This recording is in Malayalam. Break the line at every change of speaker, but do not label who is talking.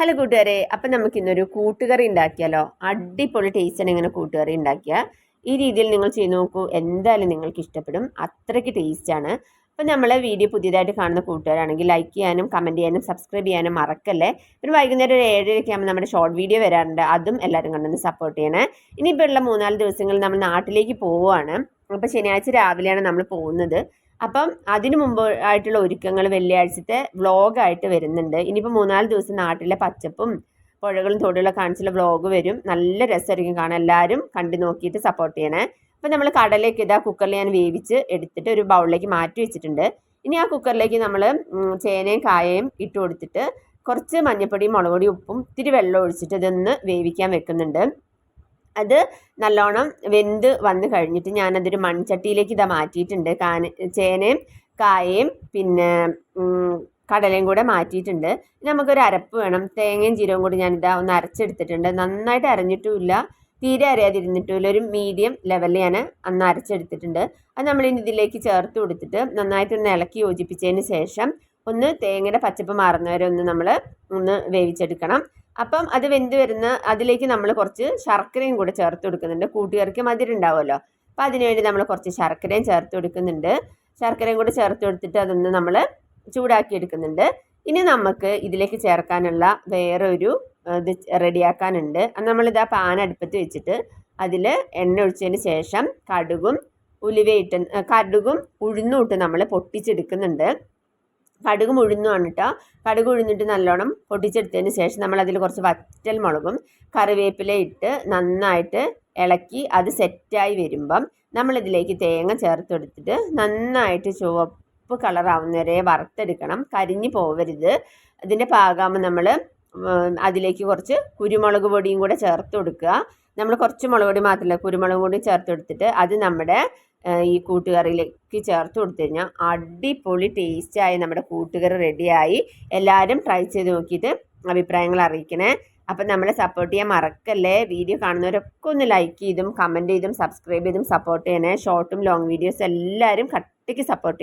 ഹലോ കൂട്ടുകാരെ അപ്പം നമുക്ക് ഇന്നൊരു കൂട്ടുകറി ഉണ്ടാക്കിയാലോ? അടിപൊളി ടേസ്റ്റാണ് ഇങ്ങനെ കൂട്ടുകറി ഉണ്ടാക്കിയ. ഈ രീതിയിൽ നിങ്ങൾ ചെയ്ത് നോക്കൂ എന്തായാലും നിങ്ങൾക്ക് ഇഷ്ടപ്പെടും. അത്രയ്ക്ക് ടേസ്റ്റാണ് അപ്പം നമ്മളെ വീഡിയോ പുതിയതായിട്ട് കാണുന്ന കൂട്ടുകാരാണെങ്കിൽ ലൈക്ക് ചെയ്യാനും കമന്റ് ചെയ്യാനും സബ്സ്ക്രൈബ് ചെയ്യാനും മറക്കല്ലേ? ഒരു വൈകുന്നേരം ഒരു ഏഴരയൊക്കെ ആകുമ്പോൾ നമ്മുടെ ഷോർട്ട് വീഡിയോ വരാറുണ്ട്. അതും എല്ലാവരും കണ്ടൊന്ന് സപ്പോർട്ട് ചെയ്യണേ. ഇനിയിപ്പോൾ ഉള്ള മൂന്നാൽ ദിവസങ്ങളിൽ നമ്മൾ നാട്ടിലേക്ക് പോവുകയാണ്. അപ്പോൾ ശനിയാഴ്ച രാവിലെയാണ് നമ്മൾ പോകുന്നത്. അപ്പം അതിനു മുമ്പ് ആയിട്ടുള്ള ഒരുക്കങ്ങൾ വെള്ളിയാഴ്ചത്തെ വ്ളോഗായിട്ട് വരുന്നുണ്ട്. ഇനിയിപ്പോൾ മൂന്നാൽ ദിവസം നാട്ടിലെ പച്ചപ്പും പുഴകളും തോടുകളും കാണിച്ചുള്ള വ്ളോഗ് വരും. നല്ല രസമായിരിക്കും കാണാൻ. എല്ലാവരും കണ്ടു നോക്കിയിട്ട് സപ്പോർട്ട് ചെയ്യണേ. അപ്പം നമ്മൾ കടലേക്ക് ഇതാ കുക്കറിൽ ഞാൻ വേവിച്ച് എടുത്തിട്ട് ഒരു ബൗളിലേക്ക് മാറ്റി വെച്ചിട്ടുണ്ട്. ഇനി ആ കുക്കറിലേക്ക് നമ്മൾ ചേനയും കായയും ഇട്ട് കൊടുത്തിട്ട് കുറച്ച് മഞ്ഞൾപ്പൊടിയും മുളക് പൊടിയും ഉപ്പും ഇത്തിരി വെള്ളം ഒഴിച്ചിട്ട് ഇതൊന്ന് വേവിക്കാൻ വെക്കുന്നുണ്ട്. അത് നല്ലോണം വെന്ത് വന്നു കഴിഞ്ഞിട്ട് ഞാനതൊരു മൺചട്ടിയിലേക്ക് ഇതാ മാറ്റിയിട്ടുണ്ട്. കാന ചേനയും കായയും പിന്നെ കടലയും കൂടെ മാറ്റിയിട്ടുണ്ട്. നമുക്കൊരു അരപ്പ് വേണം. തേങ്ങയും ജീരവും കൂടി ഞാനിതാ ഒന്ന് അരച്ചെടുത്തിട്ടുണ്ട്. നന്നായിട്ട് അരഞ്ഞിട്ടുമില്ല. തീരെ അറിയാതിരുന്നിട്ടുമില്ല ഒരു മീഡിയം ലെവലിൽ ഞാൻ അന്ന് അരച്ചെടുത്തിട്ടുണ്ട്. അത് നമ്മളിനി ഇതിലേക്ക് ചേർത്ത് കൊടുത്തിട്ട് നന്നായിട്ടൊന്ന് ഇളക്കി യോജിപ്പിച്ചതിന് ശേഷം ഒന്ന് തേങ്ങയുടെ പച്ചപ്പ് മാറുന്നവരെ ഒന്ന് നമ്മൾ ഒന്ന് വേവിച്ചെടുക്കണം. അപ്പം അത് വെന്ത് വരുന്ന അതിലേക്ക് നമ്മൾ കുറച്ച് ശർക്കരയും കൂടെ ചേർത്ത് കൊടുക്കുന്നുണ്ട്. കൂട്ടുകാർക്ക് മധുരം ഉണ്ടാവുമല്ലോ. അപ്പം അതിനുവേണ്ടി നമ്മൾ കുറച്ച് ശർക്കരയും ചേർത്ത് കൊടുക്കുന്നുണ്ട്. ശർക്കരയും കൂടെ ചേർത്ത് കൊടുത്തിട്ട് അതൊന്ന് നമ്മൾ ചൂടാക്കി എടുക്കുന്നുണ്ട്. ഇനി നമുക്ക് ഇതിലേക്ക് ചേർക്കാനുള്ള വേറൊരു ഇത് റെഡിയാക്കാനുണ്ട്. അത് നമ്മളിതാ പാൻ അടുപ്പത്ത് വെച്ചിട്ട് അതിൽ എണ്ണ ഒഴിച്ചതിന് ശേഷം കടുകും ഉലുവയിട്ട് കടുകും ഉഴുന്നും ഇട്ട് നമ്മൾ പൊട്ടിച്ചെടുക്കുന്നുണ്ട്. കടുക് ഉഴുന്നുമാണ് കേട്ടോ കടുക് ഉഴുന്നിട്ട് നല്ലോണം പൊട്ടിച്ചെടുത്തതിന് ശേഷം നമ്മൾ അതിൽ കുറച്ച് വറ്റൽ മുളകും കറിവേപ്പില ഇട്ട് നന്നായിട്ട് ഇളക്കി അത് സെറ്റായി വരുമ്പം നമ്മളിതിലേക്ക് തേങ്ങ ചേർത്തെടുത്തിട്ട് നന്നായിട്ട് ചുവപ്പ് കളറാവുന്നവരെ വറുത്തെടുക്കണം. കരിഞ്ഞു പോവരുത്. അതിന്റെ പാകാകുമ്പോൾ നമ്മൾ അതിലേക്ക് കുറച്ച് കുരുമുളക് പൊടിയും കൂടെ ചേർത്ത് കൊടുക്കുക. നമ്മൾ കുറച്ച് മുളക് പൊടി മാത്രമല്ല കുരുമുളക് പൊടി ചേർത്ത് കൊടുത്തിട്ട് അത് നമ്മുടെ ഈ കൂട്ടുകറിയിലേക്ക് ചേർത്ത് കൊടുത്തു കഴിഞ്ഞാൽ അടിപൊളി ടേസ്റ്റായി നമ്മുടെ കൂട്ടുകറി റെഡിയായി എല്ലാവരും ട്രൈ ചെയ്ത് നോക്കിയിട്ട് അഭിപ്രായങ്ങൾ അറിയിക്കണേ. അപ്പം നമ്മളെ സപ്പോർട്ട് ചെയ്യാൻ മറക്കല്ലേ? വീഡിയോ കാണുന്നവരൊക്കെ ഒന്ന് ലൈക്ക് ചെയ്തും കമന്റ് ചെയ്തും സബ്സ്ക്രൈബ് ചെയ്തും സപ്പോർട്ട് ചെയ്യണേ. ഷോർട്ടും ലോങ് വീഡിയോസ് എല്ലാവരും കട്ടിക്ക് സപ്പോർട്ട്